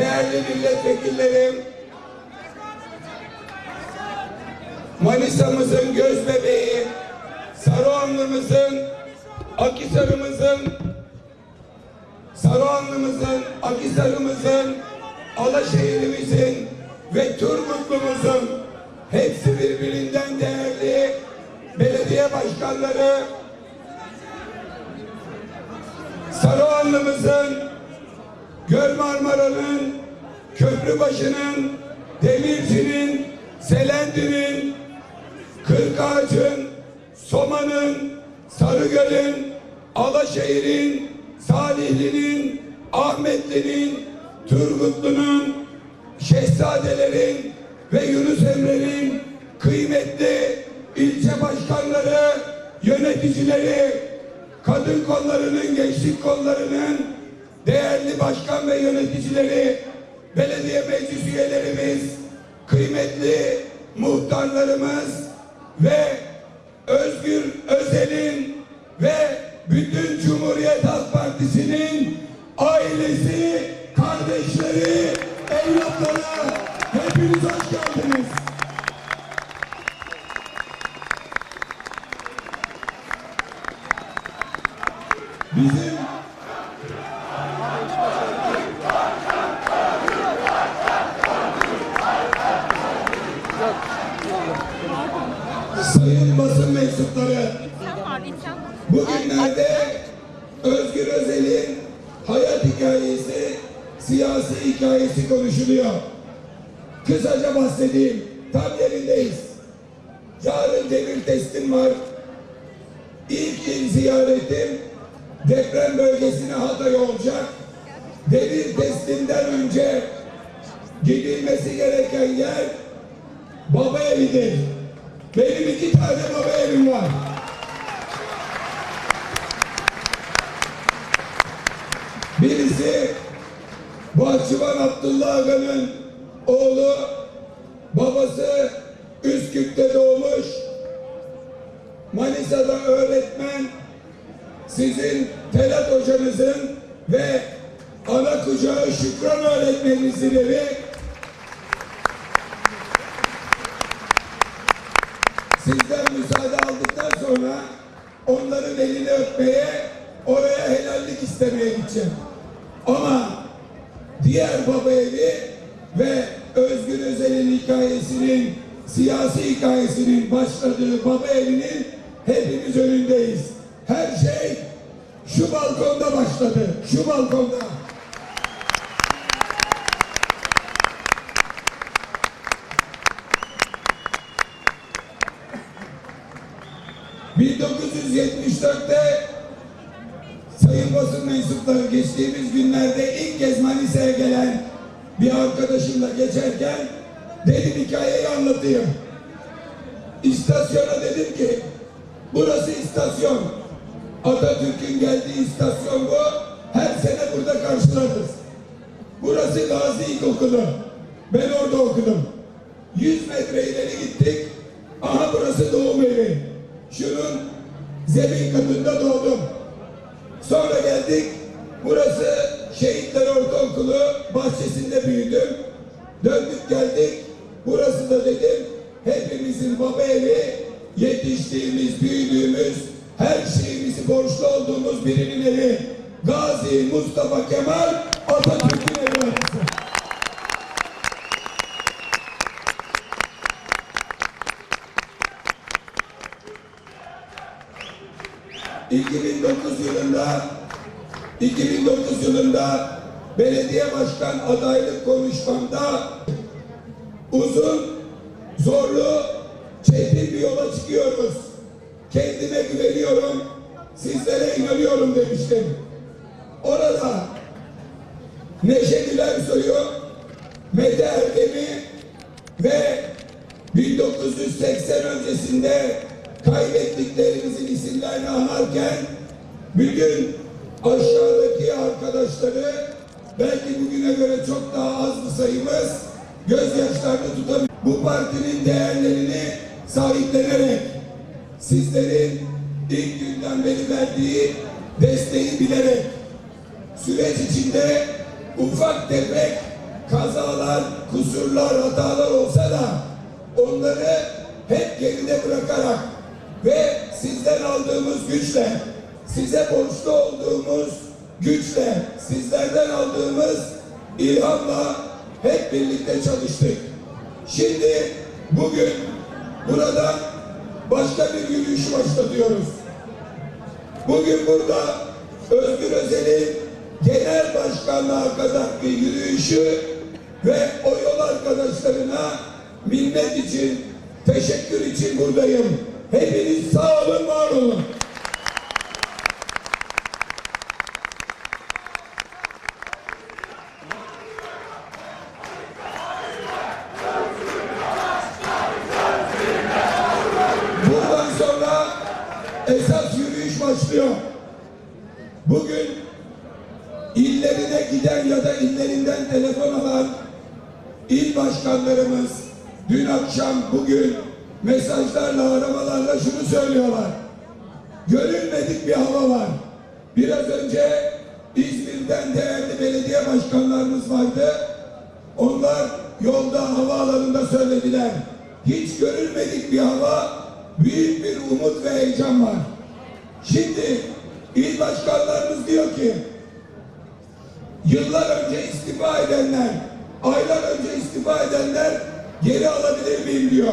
değerli milletvekillerim, Manisa'mızın göz bebeği, Saruhanlı'mızın, Akisar'ımızın, Saruhanlı'mızın, Akisar'ımızın, Alaşehir'imizin ve Turgutlu'muzun hepsi birbirinden değerli belediye başkanları, Saruhanlı'mızın, Göl Marmara'nın, Köprübaşı'nın, Demirci'nin, Selendi'nin, Kırkağaç'ın, Soma'nın, Sarıgöl'ün, Alaşehir'in, Salihli'nin, Ahmetli'nin, Turgutlu'nun, Şehzadelerin ve Yunus Emre'nin kıymetli ilçe başkanları, yöneticileri, kadın kollarının, gençlik kollarının değerli başkan ve yöneticileri, belediye meclis üyelerimiz, kıymetli muhtarlarımız ve Özgür Özel'in ve bütün Cumhuriyet Halk Partisi'nin ailesi, kardeşleri, evlatları hepiniz hoş geldiniz. Hatay olacak. Devir teslimden önce gidilmesi gereken yer baba evidir. Benim iki tane baba evim var. Birisi Bahçıvan Abdullah Aga'nın oğlu, babası Üsküp'te doğmuş. Manisa'da öğretmen, sizin Telat hocanızın ve ana kucağı Şükran öğretmeninizin evi. Sizden müsaade aldıktan sonra onların elini öpmeye, oraya helallik istemeye gideceğim. Ama diğer baba evi ve Özgür Özel'in hikayesinin, siyasi hikayesinin başladığı baba evinin hepimiz önündeyiz. Her şey şu balkonda başladı, şu balkonda. ...1974'te Sayın basın mensupları geçtiğimiz günlerde ilk kez Manisa'ya gelen bir arkadaşımla geçerken dedim hikayeyi anlatayım. İstasyona dedim ki burası istasyon. Atatürk'ün geldiği istasyon bu. Her sene burada karşılarız. Burası Gazi İlkokulu. Ben orada okudum. 100 metre ileri gittik. Aha burası doğum evi. Şunun zemin katında doğdum. Sonra geldik. Burası Şehitler Ortaokulu bahçesinde büyüdüm. Döndük geldik. Burası da dedim hepimizin baba evi, yetiştiğimiz, büyüdüğümüz, her şeyimizi borçlu olduğumuz birinin evi. Gazi Mustafa Kemal Atatürk'ün orası. ...2009 yılında 2009 yılında belediye başkan adaylık konuşmamda uzun, zorlu, çetin bir yola çıkıyoruz. Kendime güveniyorum, sizlere inanıyorum demiştim. Orada Neşe Gülersoy'u, Mete Erdem'i ve 1980 öncesinde kaybettiklerimizin isimlerini anarken bugün aşağıdaki arkadaşları belki bugüne göre çok daha az bir sayımız gözyaşlarını tutamıyor. Bu partinin değerlerini sahiplenerek sizlerin ilk günden beri verdiği desteği bilerek süreç içinde ufak tefek yanlışlar, kusurlar, hatalar olsa da onları hep geride bırakarak ve sizden aldığımız güçle, size borçlu olduğumuz güçle, sizlerden aldığımız ilhamla hep birlikte çalıştık. Şimdi bugün buradan başka bir yürüyüş başlatıyoruz. Bugün burada Özgür Özel'in genel başkanlığa kadar bir yürüyüşü ve o yol arkadaşlarına minnet için, teşekkür için buradayım. Hepiniz sağ olun, var olun. Başlıyor. Bugün illerine giden ya da illerinden telefon alan il başkanlarımız dün akşam bugün mesajlarla aramalarla şunu söylüyorlar. Görülmedik bir hava var. Biraz önce İzmir'den değerli belediye başkanlarımız vardı. Onlar yolda havaalanında söylediler. Hiç görülmedik bir hava, büyük bir umut ve heyecan var. Şimdi il başkanlarımız diyor ki yıllar önce istifa edenler, aylar önce istifa edenler geri alabilir miyim diyor.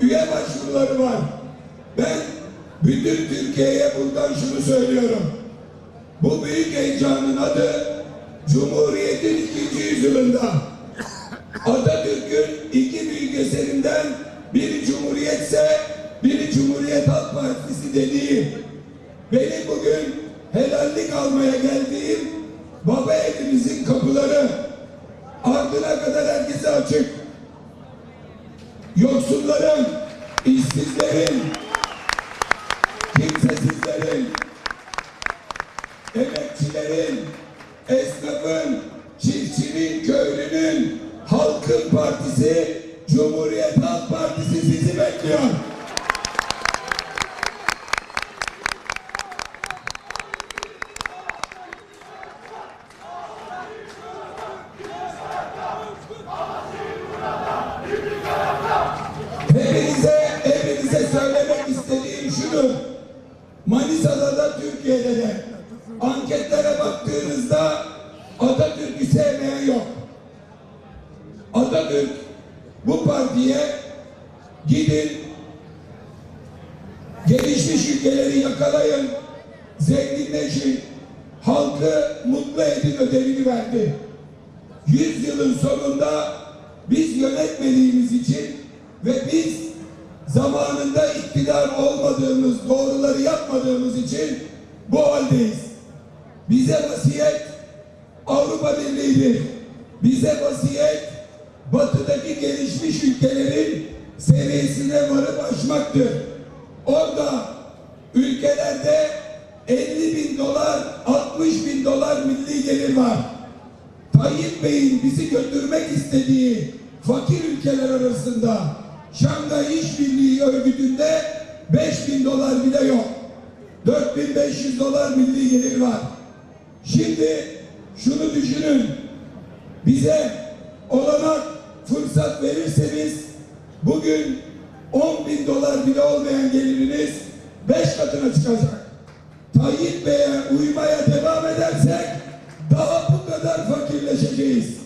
Üye başvuruları var. Ben bütün Türkiye'ye buradan şunu söylüyorum. Bu büyük heyecanın adı Cumhuriyet'in ikinci yüzyılında Atatürk'ün iki büyük eserinden biri Cumhuriyetse biri Cumhuriyet Halk Partisi dediği benim bugün helallik almaya geldiğim baba evimizin kapıları ardına kadar herkese açık. Yoksulların, işsizlerin, kimsesizlerin, emekçilerin, esnafın, çiftçinin, köylünün, halkın partisi, Cumhuriyet Halk Partisi sizi bekliyor. Bu partiye gidin gelişmiş ülkeleri yakalayın, zenginleşin, halkı mutlu edin ödevini verdi. Yüz yılın sonunda biz yönetmediğimiz için ve biz zamanında iktidar olmadığımız, doğruları yapmadığımız için bu haldeyiz. Bize vasiyet Avrupa Birliği'dir. Bize vasiyet batıdaki gelişmiş ülkelerin seviyesine varıp aşmaktır. Orada ülkelerde 50 bin dolar, 60 bin dolar milli gelir var. Tayyip Bey'in bizi götürmek istediği fakir ülkeler arasında Şangay İşbirliği Örgütü'nde 5 bin dolar bile yok. 4500 dolar milli gelir var. Şimdi şunu düşünün. Bize olanak fırsat verirseniz bugün 10 bin dolar bile olmayan geliriniz 5 katına çıkacak. Tayyip Bey'e uymaya devam edersek daha bu kadar fakirleşeceğiz.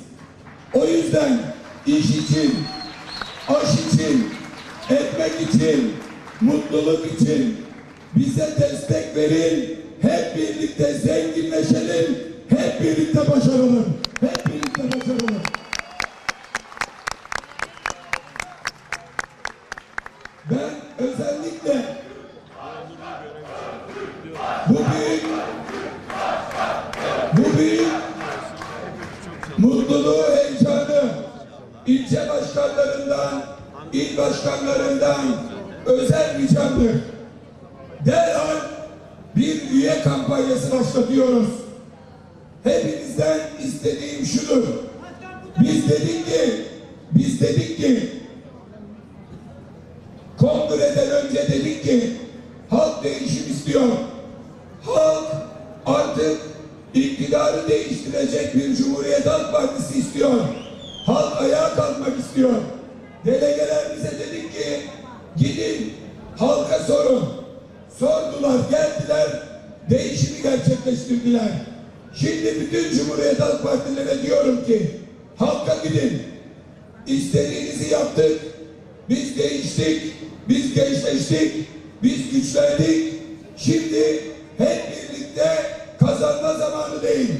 O yüzden iş için, aş için, ekmek için, mutluluk için bize destek verin. Hep birlikte zenginleşelim. Hep birlikte başaralım. Hep birlikte başaralım. Biz dedik ki, biz dedik ki, kongreden önce dedik ki, halk değişim istiyor. Halk artık iktidarı değiştirecek bir Cumhuriyet Halk Partisi istiyor. Halk ayağa kalkmak istiyor. Delegeler bize dedik ki gidin halka sorun. Sordular, geldiler, değişimi gerçekleştirdiler. Şimdi bütün Cumhuriyet Halk Partilere diyorum ki halka gidin. İstediğinizi yaptık. Biz değiştik. Biz gençleştik. Biz güçlendik. Şimdi hep birlikte kazanma zamanı değil.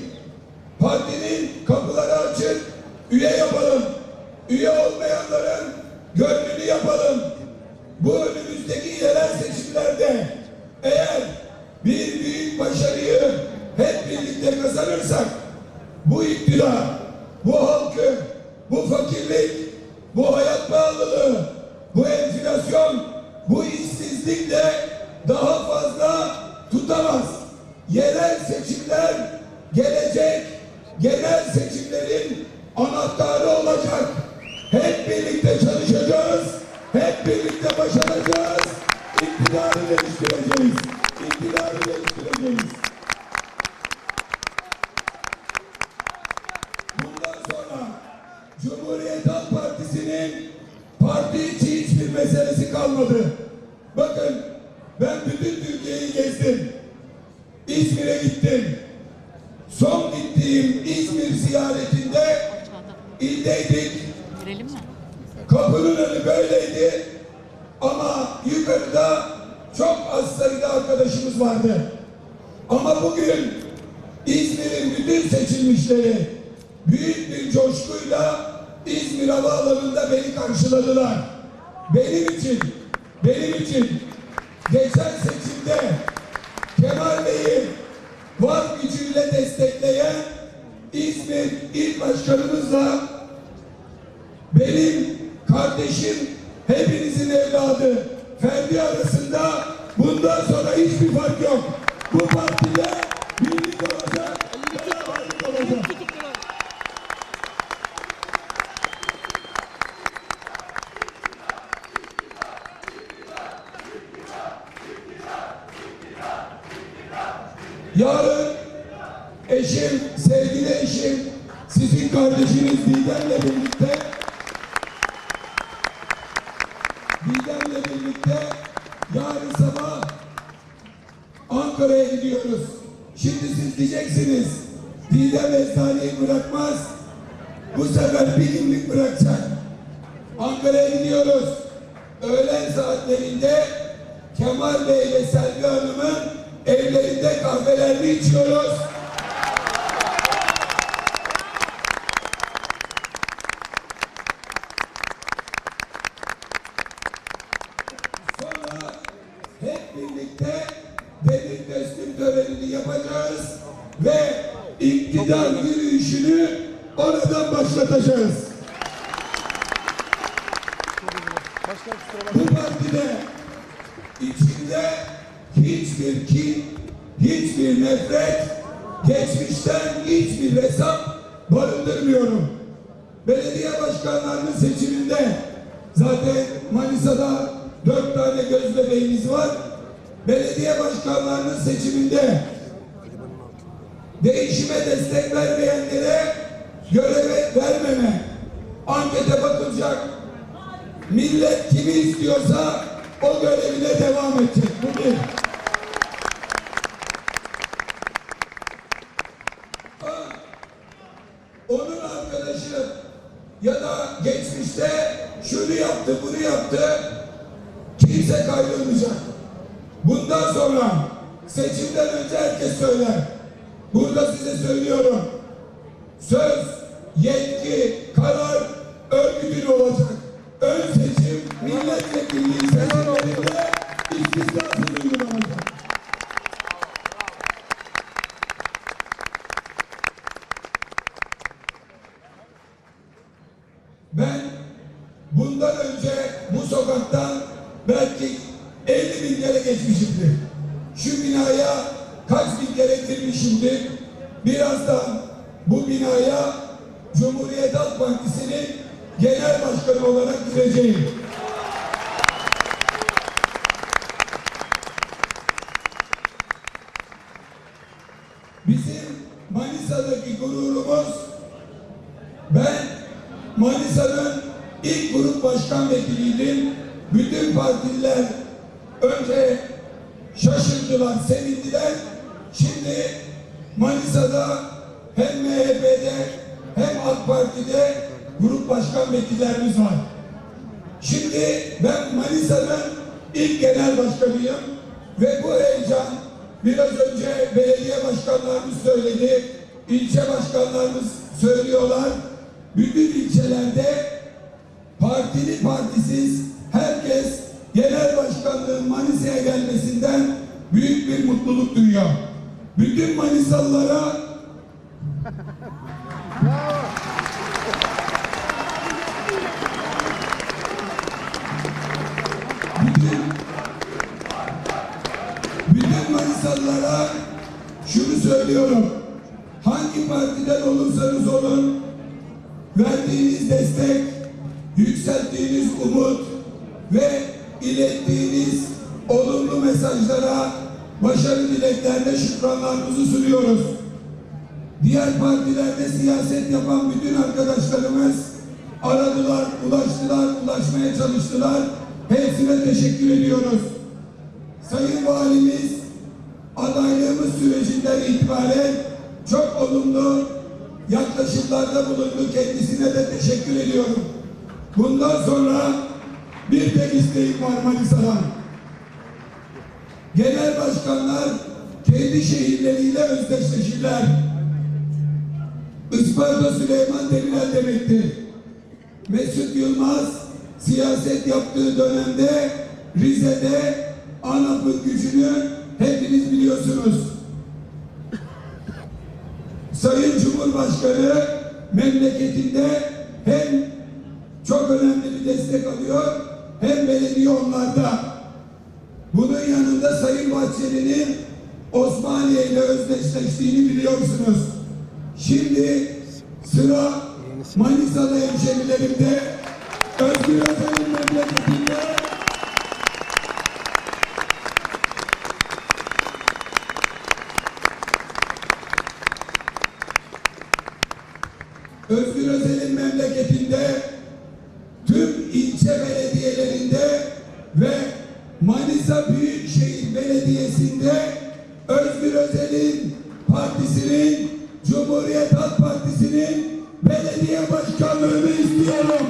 Partinin kapıları açık. Üye yapalım. Üye olmayanların gönlünü yapalım. Bu önümüzdeki yerel seçimlerde eğer bir büyük başarıyı hep birlikte kazanırsak bu iktidar, bu halkı, bu fakirlik, bu hayat pahalılığı, bu enflasyon, bu işsizlik de daha fazla tutamaz. Yerel seçimler gelecek, genel seçimlerin anahtarı olacak. Hep birlikte çalışacağız, bütün seçilmişleri büyük bir coşkuyla İzmir Havaalanı'nda beni karşıladılar. Benim için, benim için geçen seçimde Kemal Bey'i var gücüyle destekleyen İzmir İl Başkanımızla benim kardeşim hepinizin evladı Ferdi arasında bundan sonra hiçbir fark yok. Bu partide birlik olacak, beraberlik olacak. Yarın eşim, sevgili eşim, sizin kardeşiniz Didem'le birlikte Didem'le birlikte yarın sabah Ankara'ya gidiyoruz. Şimdi siz diyeceksiniz Didem eczaneyi bırakmaz. Bu sefer günlük bırakacak. Ankara'ya gidiyoruz. Yapacağız ve iktidar yürüyüşünü oradan başlatacağız. Bu partide içinde hiçbir kin, hiçbir nefret, geçmişten hiçbir hesap barındırmıyorum. Belediye başkanlarının seçiminde zaten Manisa'da dört tane göz bebeğimiz var. Belediye başkanlarının seçiminde değişime destek vermeyenlere göreve vermeme, ankete bakılacak, millet kimi istiyorsa o görevine devam edecek. Bu bir. Onun arkadaşı ya da geçmişte şunu yaptı, bunu yaptı, kimse kaydırmayacak. Bundan sonra seçimden önce herkes söyler. Burada size söylüyorum. Söz, yetki, karar örgütün olacak. Ön seçim milletvekilliği seçimlerinde istisnasız uygulanacak. Ben bundan önce bu sokaktan belki 50 bin kere geçmişimdir. Şu binaya kaç bin kere girmişimdir. Birazdan bu binaya Cumhuriyet Halk Partisi'nin genel başkanı olarak gireceğim. Bizim Manisa'daki gururumuz ben Manisa'nın ilk grup başkan vekiliydim. Bütün partililer önce şaşırdılar, sevindiler. Şimdi Manisa'da hem MHP'de hem AK Parti'de grup başkan vekillerimiz var. Şimdi ben Manisa'nın ilk genel başkanıyım ve bu heyecan biraz önce belediye başkanlarımız söyledi, ilçe başkanlarımız söylüyorlar. Bütün ilçelerde partili partisiz herkes genel başkanlığın Manisa'ya gelmesinden büyük bir mutluluk duyuyor. Bütün Manisalılara söylüyorum. Hangi partiden olursanız olun verdiğiniz destek, yükselttiğiniz umut ve ilettiğiniz olumlu mesajlara başarı dileklerle şükranlarımızı sunuyoruz. Diğer partilerde siyaset yapan bütün arkadaşlarımız aradılar, ulaştılar, ulaşmaya çalıştılar. Hepsine teşekkür ediyoruz. Sayın Valimiz adaylığımız sürecinden itibaren çok olumlu yaklaşımlarda bulundu. Kendisine de teşekkür ediyorum. Bundan sonra bir tek isteğim var Manisa'dan. Genel başkanlar kendi şehirleriyle özdeşleşirler. Isparta Süleyman Demirel demektir. Mesut Yılmaz siyaset yaptığı dönemde Rize'de ANAP'ın gücünü hepiniz biliyorsunuz. Sayın Cumhurbaşkanı memleketinde hem çok önemli bir destek alıyor hem belediye onlarda. Bunun yanında Sayın Bahçeli'nin Osmaniye ile özdeşleştiğini biliyorsunuz. Şimdi sıra Manisa'da hemşerilerimde Özgür Özel'in memleketinde ilçe belediyelerinde ve Manisa Büyükşehir Belediyesi'nde Özgür Özel'in partisinin Cumhuriyet Halk Partisi'nin belediye başkanlığını istiyorum.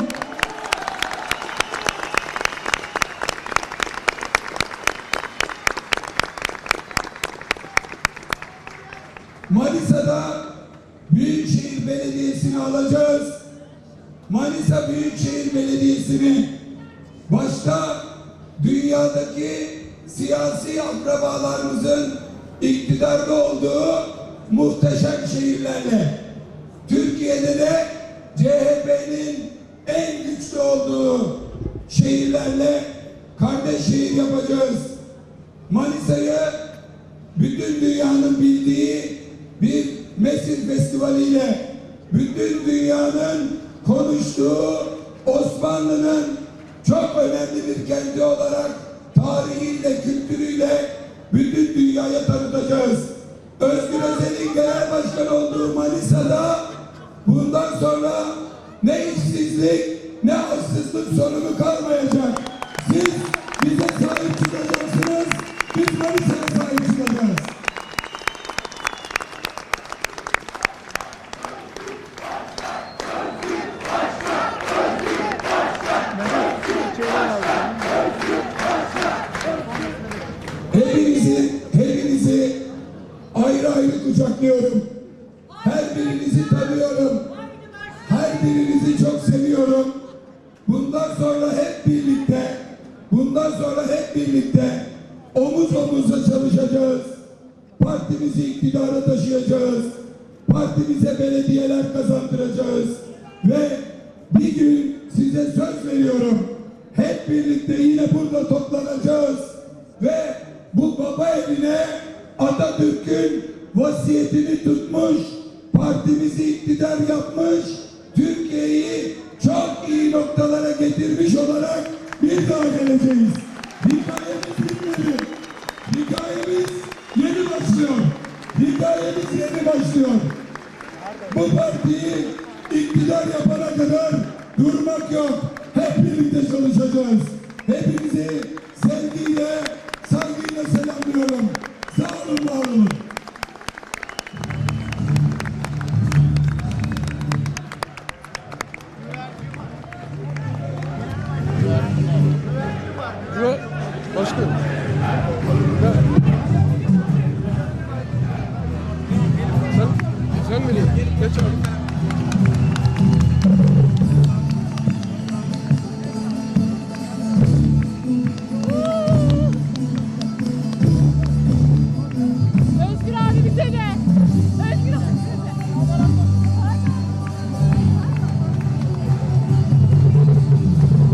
Belediyesi'ni başta dünyadaki siyasi akrabalarımızın iktidarda olduğu muhteşem şehirlerle Türkiye'de de CHP'nin en güçlü olduğu şehirlerle kardeş şehir yapacağız. Manisa'yı bütün dünyanın bildiği bir Mesir Festivali ile bütün dünyanın konuştuğu Osmanlı'nın çok önemli bir kenti olarak tarihiyle, kültürüyle bütün dünyaya tanıtacağız. Özgür Özel'in genel başkan olduğu Manisa'da bundan sonra ne işsizlik ne açsızlık sorunu kalmayacak. Siz bize sahip çıkacaksınız, biz Manisa'ya Ve bir gün size söz veriyorum. Hep birlikte yine burada toplanacağız. Ve bu baba evine Atatürk'ün vasiyetini tutmuş, partimizi iktidar yapmış, Türkiye'yi çok iyi noktalara getirmiş olarak bir daha geleceğiz. Hikayemiz bitmedi. Hikayemiz yeni başlıyor. Hikayemiz yeni başlıyor. Bu partiyi iktidar yapana kadar Durmak yok. Hep birlikte çalışacağız. Hepinizi sevgiyle, saygıyla selamlıyorum.